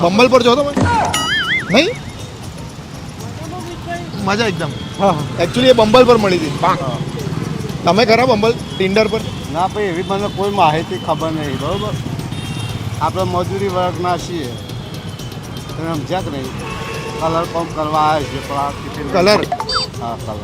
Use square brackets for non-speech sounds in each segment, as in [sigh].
બંબલ પર છો તમે નહીં? મજા એકદમ. હા એકચ્યુઅલી એ બંબલ પર મળી હતી. તમે ખરા બંબલ ટિન્ડર પર? ના ભાઈ એવી મને કોઈ માહિતી ખબર નહીં બરોબર? આપણે મજૂરી વર્ગના છીએ. તમે સમજ્યા કે નહીં? કલર કોમ કરવા આવે છે પણ આ કલર હા કલર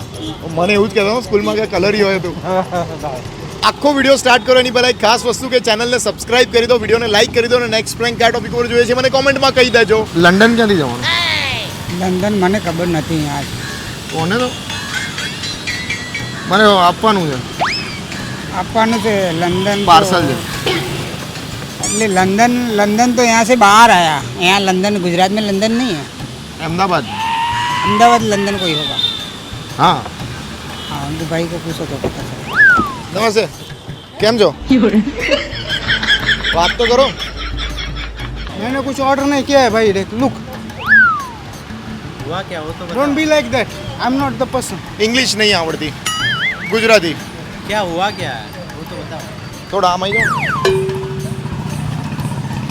મને એવું જ કહેતા સ્કૂલમાં કે કલર હોય હતું [laughs] આખો વીડિયો સ્ટાર્ટ કરો એની પહેલાં એક ખાસ વસ્તુ કે ચેનલને સબસ્ક્રાઇબ કરી દો વિડીયોને લાઇક કરી દો અને નેક્સ્ટ પ્લેન કયા ટોપિક ઉપર જોઈએ છે મને કોમેન્ટમાં કહી દેજો. લંડન ક્યાંથી જવાનું? લંડન મને ખબર નથી યાર. કોને તો? મને આપવાનું છે. આપવાનું છે લંડન પાર્સલ છે. એટલે લંડન લંડન તો यहाँ છે બહાર आया અહીંયા લંડન गुजरात में लंदन नहीं है अहमदाबाद अहमदाबाद लंदन कोई होगा हाँ हाँ दुबई का कुछ तो पता નમસ્તે કેમ છો [laughs] વાત તો કરો मैंने कुछ ऑर्डर नहीं किया है भाई देख लुक हुआ क्या हो तो don't be like that I am not the person English નહીં આવડતી ગુજરાતી क्या हुआ क्या है वो तो बताओ થોડા આમ આવી જાઓ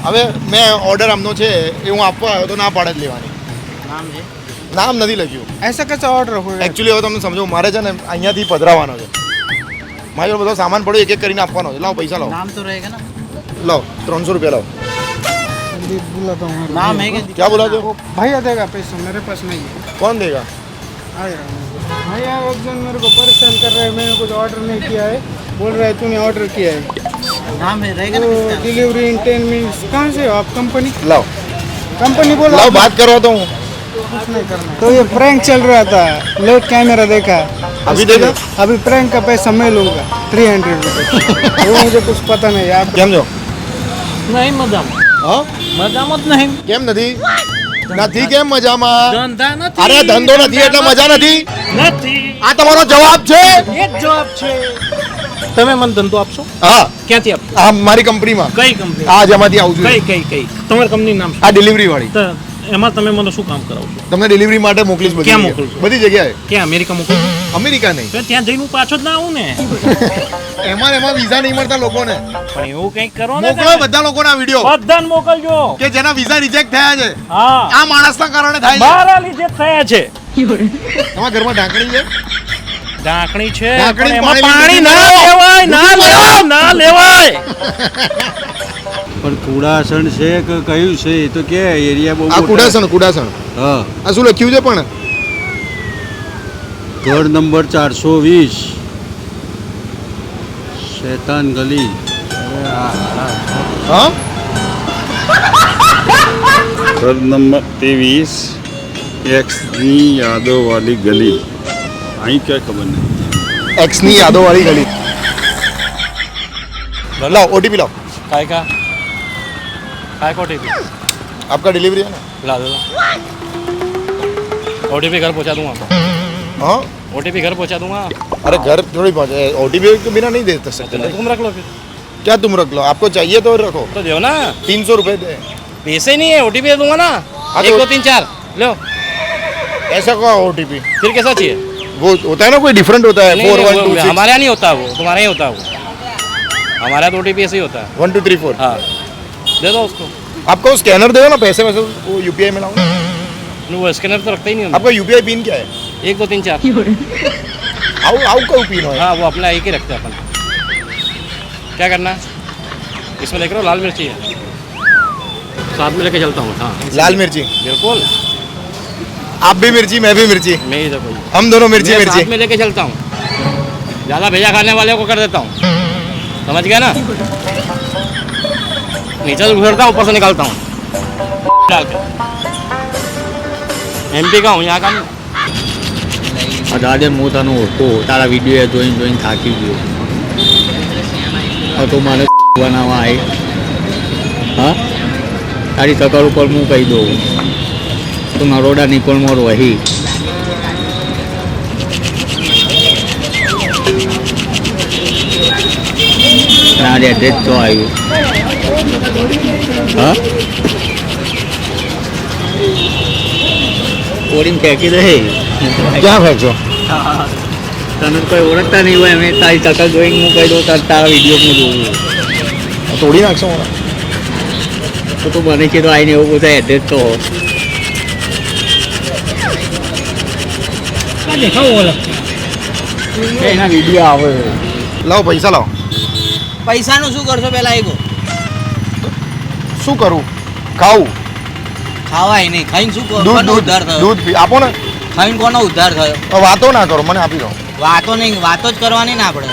હવે મેં ઓર્ડર આમનો છે એ હું આપવા આવ્યો તો ના પાડે જ લેવાની नाम है નામ નથી લખ્યું ऐसा कैसा ऑर्डर हो गया એકચ્યુઅલી હવે તમને સમજો મારે છે ને અહીંયાથી પધરાવાનો છે મારે જોડે બધો સામાન પડ્યો એક એક કરીને આપવાનો છે લાવો પૈસા લાવો नाम तो रहेगा ना લાવો ત્રણસો રૂપિયા લાવો जल्दी बुलाता हूँ नाम है क्या ક્યાં બોલા છો वो भैया देगा पैसा मेरे पास नहीं है કોણ દેગા आ रहा हूँ भैया एक जन मेरे को परेशान कर रहे हैं मैंने कुछ ऑर्डर नहीं किया है बोल रहा है तूने ऑर्डर किया है नाम है रहेगा ना तो किसका डिलीवरी इन टेन मिनट्स कहाँ से हो आप कंपनी લાવો कंपनी बोला લાવો બાત કરો તો હું कुछ नहीं करना तो ये प्रैंक चल रहा था लेट कैमरा देखा अभी उसके देखा? लिए- अभी प्रैंक का पैसा मैं लूंगा थ्री हंड्रेड रुपये वो मुझे कुछ पता नहीं आप કેમ છો नहीं मजाम હા મજામાં જ નહીં કેમ નથી નથી કેમ મજામાં ધંધા નથી અરે ધંધો નથી એટલે મજા નથી નથી આ તમારો જવાબ છે એ જ જવાબ છે તમે મને ધંધો આપશો હા ક્યાંથી આપશો આ મારી કંપનીમાં કઈ કંપની આ જેમાંથી આવું છું કઈ કઈ કઈ તમારી કંપની નામ આ ડિલિવરી વાળી શું એમાં તમે મને શું કામ કરાવશો? તમને ડિલિવરી માટે મોકલીશ બધી ક્યાં. મોકલશો? બધી જગ્યાએ? ક્યાં? અમેરિકા મોકલશો? અમેરિકા નહીં. તો ત્યાં જઈને હું પાછો જ ના આવું ને. એમાં એમાં વિઝા નહીં મળતા લોકોને. પણ એવું કંઈક કરો ને મોકલો બધા લોકોના વીડિયો બધાને મોકલજો. કે જેના વિઝા રિજેક્ટ થયા છે. હા. આ માણસના કારણે થાય છે. મારા લીધે થયા છે. તમારા ઘરમાં ઢાંકણી છે? ઢાંકણી છે ઢાંકણી પાણી ના લેવાય ના લેવાય ના લેવાય. પણ કુડાસણ છે કે કયું છે એ તો કે એરિયા બહુ આ કુડાસણ કુડાસણ. હા. આ શું લખ્યું છે પણ? ઘર નંબર ચારસો વીસ. શેતાન ગલી. ઘર નંબર ત્રેવીસ એક્સની યાદોવાળી ગલી. અહીં ક્યાં ખબર નહીં. એક્સની યાદોવાળી ગલી. લાવ ઓટીપી લાવ. કાય કા काय का ओटीपी आपका डिलीवरी है ना? ला दो ओटीपी घर पहुँचा दूँगा हाँ? ओटीपी घर पहुँचा दूँगा। अरे घर थोड़ी पहुँचे ओटीपी के बिना नहीं दे सकते। तो तुम रख लो फिर। क्या तुम रख लो? आपको चाहिए तो रखो। तो दो ना। तीन सौ रुपए दे। पैसे नहीं है ओ ओटीपी दे दूँगा ना। हाँ, एक तो- दो तीन चार। लो। ऐसा कौन ओटीपी फिर कैसा चाहिए? वो होता है ना कोई डिफरेंट होता है फोर वन टू हमारे यहाँ नहीं होता वो तुम्हारे यहाँ होता है वो। हमारे यहाँ तो ओटीपी ऐसे ही होता है। वन टू थ्री फोर हाँ। दे दो उसको। आपको स्कैनर दे ना पैसे वैसे वो यूपीआई में लाओ वो स्कैनर तो रखते ही नहीं आपका यूपीआई पिन क्या है? एक दो तीन चार। [laughs] हाउ हाउ का पिन है? हाँ वो अपना एक ही रखते हैं अपन। क्या करना? है इसमें लेकर आओ, लाल मिर्ची है। साथ में लेके चलता हूँ हाँ। लाल मिर्ची। बिल्कुल। आप भी मिर्ची मैं भी मिर्ची। मैं ही देखो हम दोनों मिर्ची मैं मिर्ची। साथ में लेके चलता हूँ। ज़्यादा भेजा खाने वाले को कर देता हूँ। समझ गया ना? [laughs] नीचे से घुसरता हूँ ऊपर से निकालता हूँ डाल के एमपी का हूँ यहाँ का नहीं દાદે હું તને ઓળખો તારા વિડીયો જોઈને જોઈને થાકી ગયો હવે તું મને બનાવવા આવી હા તારી સકલ ઉપર હું કહી દઉં તું નરોડા નિકોલમાં રહી આ એડ્રેસ તો આવ્યું હા? ઓળીને ફેંકી દે. તને કોઈ ઓળખતા નહીં હોય અમે તારી તકલ જોઈને હું કહી દઉં તાર તારા વીડિયો હું જોઉં તોડી નાખશો તો તું મને છે તો આવીને એવું બધા એડ્રેસ તો એના વીડિયો આવે. લાવો પૈસા લાવો. પૈસાનું શું કરશો પહેલા એ શું કરું? ખાવું? ખાવાય નહીં. ખાઈને શું દૂધ દૂધ ઉદ્ધાર થયો? દૂધ પી આપો ને. ખાઈને કોનો ઉદ્ધાર થયો? વાતો ના કરો મને આપી દો. વાતો નહીં વાતો જ કરવાની ને આપણે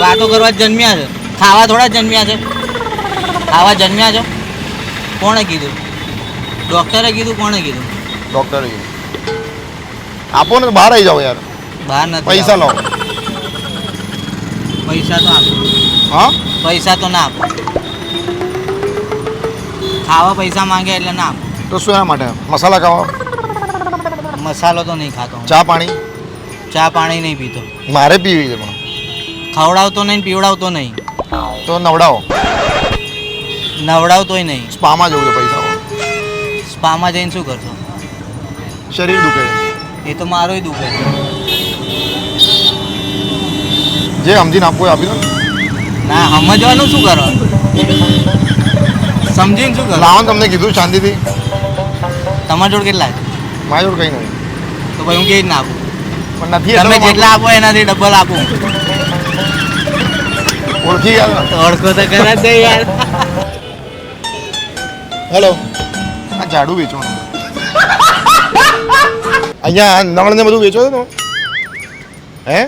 વાતો કરવા જ જન્મ્યા છે. ખાવા થોડા જન્મ્યા છે. ખાવા જન્મ્યા છો? કોણે કીધું? ડોક્ટરે કીધું કોણે કીધું? ડોક્ટરે કીધું. આપો ને બહાર આવી જાઓ યાર. બહાર નથી પૈસા લો પૈસા તો આપો. હા? પૈસા તો ના આપો. ખાવા પૈસા માંગે એટલે ના તો શું એના માટે? મસાલા ખાવા? મસાલો તો નહીં ખાતો ચા પાણી? ચા પાણી નહીં પીતો. મારે પીવી છે પણ. ખવડાવતો નહીં પીવડાવતો નહીં. તો નવડાવો. નવડાવતોય નહીં. સ્પામાં જવું છે પૈસા. સ્પામાં જઈને શું કરશો? શરીર દુખે એ તો મારોય દુખે જે સમજીને આપવું આપી દો ના સમજવાનું શું કરવાનું? સમજીને શું કરો? લાવો ને તમને કીધું શાંતિથી. તમારા જોડે કેટલા છે? મારી જોડે કંઈ નહીં. તો ભાઈ હું કેવી રીતના આપું? પણ નથી તમે જેટલા આપો એનાથી ડબલ આપું. ઓળખી ગયા તો ઓળખો તો ખરા જ નહીં યાર. હેલો. આ ઝાડુ વેચવાનું અહીંયા નળ ને બધું વેચો છો તમે હે?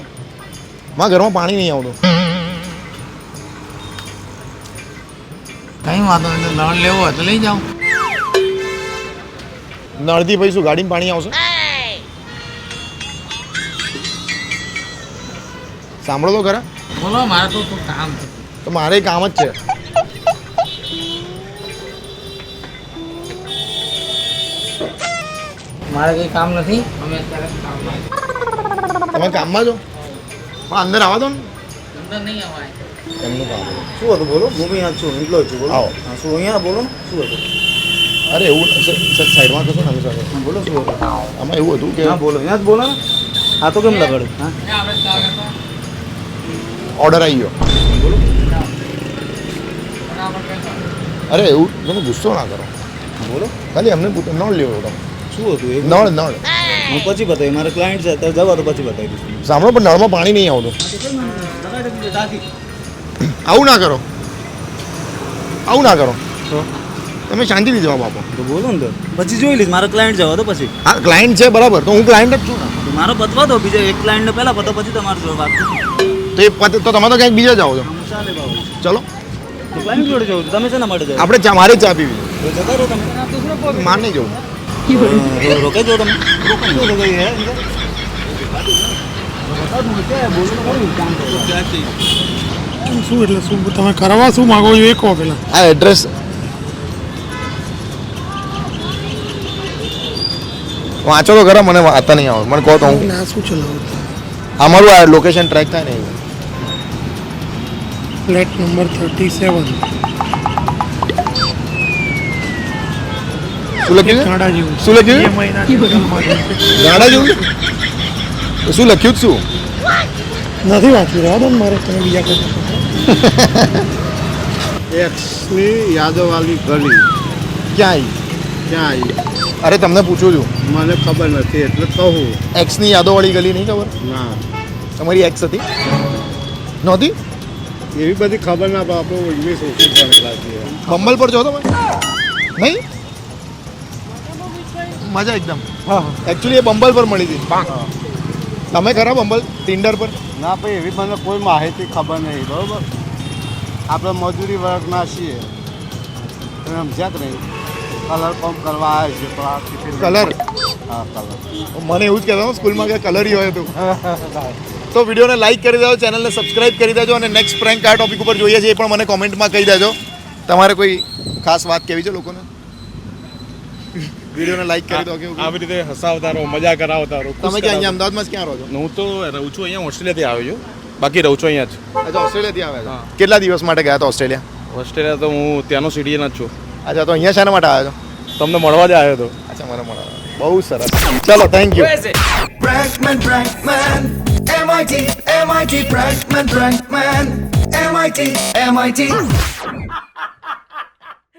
મારા ઘરમાં પાણી નહીં આવતું. કઈ વાંધો નહીં નળ લેવો હોય તો લઈ જાઓ. નળથી પછી શું ગાડીમાં પાણી આવશે? સાંભળો તો ખરા. બોલો મારે તો કામ છે? તો મારે કામ જ છે. મારે કઈ કામ નથી અમે અત્યારે કામમાં તમે કામમાં છો? પણ અંદર આવવા દો ને. અંદર નહીં અવાય એમનું કામ શું હતું બોલો? હું બી અહીંયા છું એટલો જ છું બોલો. આવો. હા, શું અહીંયા બોલો શું હતું? અરે એવું સર સાઈડમાં કશો ને બોલો શું હતું? આમાં એવું હતું કે હા બોલો. અહીંયા જ બોલો ને. હા તો કેમ લગાડ્યું? હા. ઓર્ડર આવી ગયો. બોલો. અરે એવું તમે ગુસ્સો ના કરો. બોલો. ખાલી અમને નળ લેવો તમે શું હતું? નળ નળ. હું પછી બતાવી મારા ક્લાયન્ટ છે જવા તો પછી બતાવી સાંભળો પણ નળમાં પાણી નહીં આવતું. આવું ના કરો. આવું ના કરો. તો? તમે શાંતિથી જવાબ આપો તો બોલો ને તો. પછી જોઈ લઈશ મારો ક્લાયન્ટ જવા તો પછી. હા ક્લાયન્ટ છે બરાબર તો હું ક્લાયન્ટ જ છું. ને મારો પતવા દો બીજા એક ક્લાયન્ટને પહેલા પતો પછી તમારી જોડે વાત તો એ પતે તો તમે તો ક્યાંક બીજા જાઓ છો. ચાલે બાબુ ચલો. તો ક્લાયન્ટ જોડે જવું છે. તમે શેના માટે જાઓ આપણે ચા મારે જ ચા પીવી. તો જતા રહો તમે. છે. માર નહીં જવું. રોકાઈ જાઓ તમે. રોકાઈ જાઓ રોકાઈ હે શું એટલે શું? તમે કરવા શું માગો છો? એ કહો પેલા આ એડ્રેસ વાંચો તો ખરા મને વાંચતા નહીં આવે મને કહો તો હું. આ શું ચલાવું? અમારું આ લોકેશન ટ્રેક થાય ને ફ્લેટ નંબર થર્ટી સેવન શું લખ્યું ગાડા જેવું. શું લખ્યું. ગાડા જેવું? શું લખ્યું શું? નથી વાંચ્યું. રહ્યા મારે. તમે બીજા કોઈ [laughs] એક્સની યાદવવાળી ગલી. ક્યાં આવી ક્યાં આવી અરે તમને પૂછું છું. મને ખબર નથી એટલે કહું. એક્સની યાદોવાળી ગલી નહીં ખબર? ના. તમારી એક્સ હતી? નહોતી? એવી બધી ખબર ના પડે આપણે ઇંગ્લિશ ઓછી ભણેલા છીએ. બંબલ પર છો તમે? નહીં? મજા એકદમ. હા એકચ્યુઅલી એ બંબલ પર મળી હતી. તમે ખરા બંબલ? ટિન્ડર પર? ના ભાઈ એવી મને કોઈ માહિતી ખબર નહીં બરાબર? આપણે મજૂરી વર્ગના છીએ. સમજ્યા કે નહીં? કલર કોમ કરવા આવે છે કલર હા કલર મને એવું જ કહેતા સ્કૂલમાં કે કલર હોય તો. [laughs] તો વિડીયોને લાઈક કરી દેજો ચેનલને સબસ્ક્રાઇબ કરી દેજો અને નેક્સ્ટ પ્રેન્ક આ ટોપિક ઉપર જોઈએ છે એ પણ મને કોમેન્ટમાં કહી દેજો. તમારે કોઈ ખાસ વાત કહેવી છે લોકોને? વિડીયોને લાઈક કરી દો કે આવી રીતે હસાવતા રહો મજા કરાવતા રહો તમે ક્યાં અહીંયા અમદાવાદમાં ક્યાં રહો છો? હું તો રહું છું અહીંયા ઓસ્ટ્રેલિયાથી આવ્યો છું બાકી રહું છું અહીંયા જ. અચ્છા ઓસ્ટ્રેલિયાથી આવ્યા છો? કેટલા દિવસ માટે ગયા હતા ઓસ્ટ્રેલિયા? ઓસ્ટ્રેલિયા તો હું ત્યાંનો સિટીઝન જ છું. અચ્છા તો અહીંયા શાના માટે આવ્યા છો? તમને મળવા જ આવ્યો હતો. અચ્છા મને મળવા બહુ સરસ. ચલો thank you Prankman, Prankman, MIT, MIT, Brankman Brankman MIT, MIT.